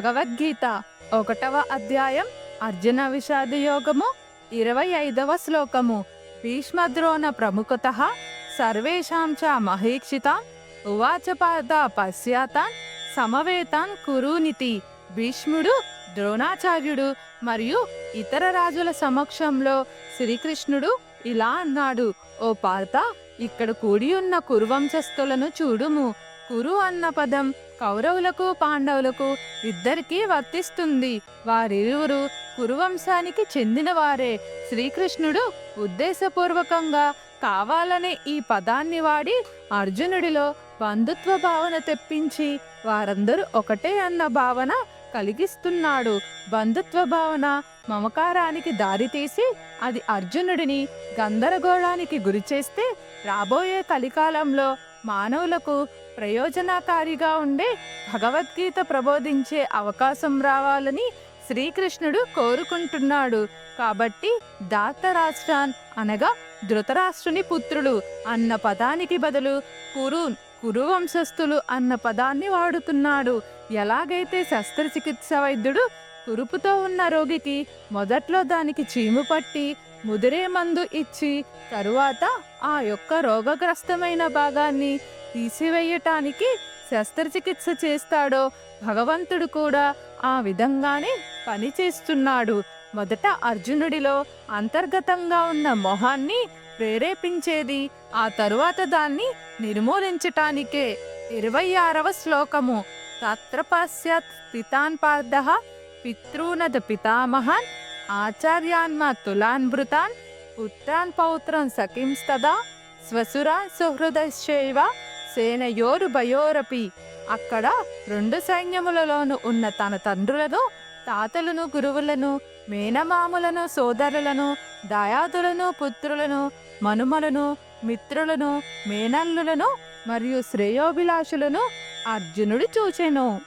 భగవద్గీత ఒకటవ అధ్యాయం అర్జున విషాద యోగము ఇరవై ఐదవ శ్లోకము. భీష్మద్రోణ ప్రముఖత సర్వేషాం చ మహేక్షిత ఉవాచ పాద పశ్చాతాన్ సమవేతాన్ కురునితి. భీష్ముడు ద్రోణాచార్యుడు మరియు ఇతర రాజుల సమక్షంలో శ్రీకృష్ణుడు ఇలా అన్నాడు ఓ పార్త ఇక్కడ కూడి ఉన్న కురువంశస్థులను చూడుము. కురు అన్న పదం కౌరవులకు పాండవులకు ఇద్దరికీ వర్తిస్తుంది. వారిరువురు కురువంశానికి చెందినవారే. శ్రీకృష్ణుడు ఉద్దేశపూర్వకంగా కావాలనే ఈ పదాన్ని వాడి అర్జునుడిలో బంధుత్వ భావన తెప్పించి వారందరూ ఒకటే అన్న భావన కలిగిస్తున్నాడు. బంధుత్వ భావన మమకారానికి దారితీసి అది అర్జునుడిని గందరగోళానికి గురిచేస్తే రాబోయే కలికాలంలో మానవులకు ప్రయోజనకారిగా ఉండే భగవద్గీత ప్రబోధించే అవకాశం రావాలని శ్రీకృష్ణుడు కోరుకుంటున్నాడు. కాబట్టి దాతరాష్ట్రాన్ అనగా ధృతరాష్ట్రుని పుత్రులు అన్న పదానికి బదులు కురు కురువంశస్థులు అన్న పదాన్ని వాడుతున్నాడు. ఎలాగైతే శస్త్రచికిత్స వైద్యుడు కురుపుతో ఉన్న రోగికి మొదట్లో దానికి చీము పట్టి ముదిరే మందు ఇచ్చి తరువాత ఆ యొక్క రోగగ్రస్తమైన భాగాన్ని తీసివేయటానికి శస్త్రచికిత్స చేస్తాడో భగవంతుడు కూడా ఆ విధంగానే పని చేస్తున్నాడు మొదట అర్జునుడిలో అంతర్గతంగా ఉన్న మొహాన్ని ప్రేరేపించేది ఆ తరువాత దాన్ని నిర్మూలించటానికే. ఇరవై ఆరవ శ్లోకము. తత్ర పాశ్చాత్ స్థితాన్ పార్థ పితృనద పితామహాన్ ఆచార్యాన్మ తులాన్ భృతాన్ పుత్రాన్ పౌత్రం సఖింస్తదా స్వసురాన్ సుహృదశ్చైవ సేనయోరు భయోరపి. అక్కడ రెండు సైన్యములలోను ఉన్న తన తండ్రులను తాతలను గురువులను మేనమాములను సోదరులను దయాదులను పుత్రులను మనుమలను మిత్రులను మేనల్లులను మరియు శ్రేయోభిలాషులను అర్జునుడు చూచెను.